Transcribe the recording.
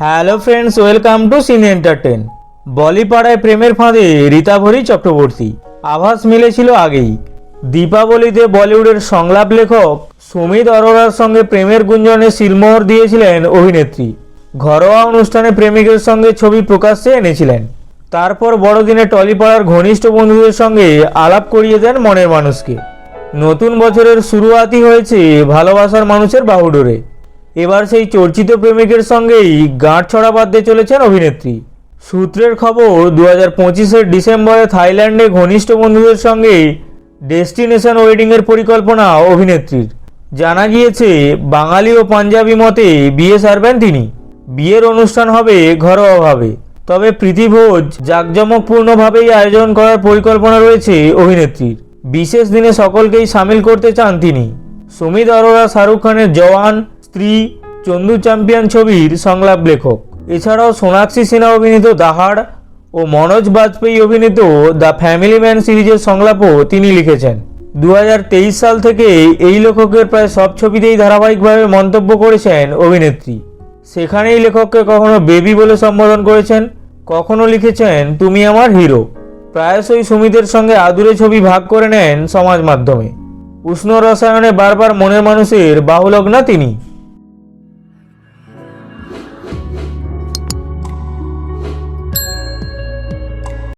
Hello friends welcome to scene entertain বলিপাড়ায় প্রেমের ফাঁদে রীতাভরি চক্রবর্তী। আভাস মিলেছিল আগেই। দীপাবলিতে বলিউডের সংলাপ লেখক সুমিত অরোরার সঙ্গে প্রেমের গুঞ্জনে সিলমোহর দিয়েছিলেন অভিনেত্রী। ঘরোয়া অনুষ্ঠানে প্রেমিকের সঙ্গে ছবি প্রকাশ্যে এনেছিলেন। তারপর বড়দিনে টলিপাড়ার ঘনিষ্ঠ বন্ধুদের সঙ্গে আলাপ করিয়ে দেন মনের মানুষকে। নতুন বছরের শুরুয়াতি হয়েছে ভালোবাসার মানুষের বাহুডোরে। এবার সেই চর্চিত প্রেমিকের সঙ্গেই গাঁট ছড়া বাঁধতে চলেছেন অভিনেত্রী। সূত্রের খবর দু হাজার পঁচিশের ডিসেম্বরে থাইল্যান্ডে ঘনিষ্ঠ বন্ধুদের সঙ্গে ডেস্টিনেশন ওয়েডিংয়ের পরিকল্পনা অভিনেত্রীর। জানা গিয়েছে, বাঙালি ও পাঞ্জাবি মতে বিয়ে সারবেন তিনি। বিয়ের অনুষ্ঠান হবে ঘরোয়াভাবে। তবে প্রীতিভোজ জাঁকজমকপূর্ণভাবেই আয়োজন করার পরিকল্পনা রয়েছে অভিনেত্রীর। বিশেষ দিনে সকলকেই সামিল করতে চান তিনি। সুমিত অরোরা, শাহরুখ খানের জওয়ান স্ত্রী চন্দু চ্যাম্পিয়ন ছবির সংলাপ লেখক। এছাড়াও সোনাক্ষী সিনহা অভিনীত দাহাড় ও মনোজ বাজপেয়ী অভিনীত দ্য ফ্যামিলি ম্যান সিরিজের সংলাপও তিনি লিখেছেন। দু হাজার তেইশ সাল থেকে এই লেখকের প্রায় সব ছবিতেই ধারাবাহিকভাবে মন্তব্য করেছেন অভিনেত্রী। সেখানেই লেখককে কখনো বেবি বলে সম্বোধন করেছেন, কখনো লিখেছেন, তুমি আমার হিরো। প্রায়শই সুমিতের সঙ্গে আদুরে ছবি ভাগ করে নেন সমাজ মাধ্যমে। উষ্ণ রসায়নে বারবার মনের মানুষের বাহুলগ্না তিনি।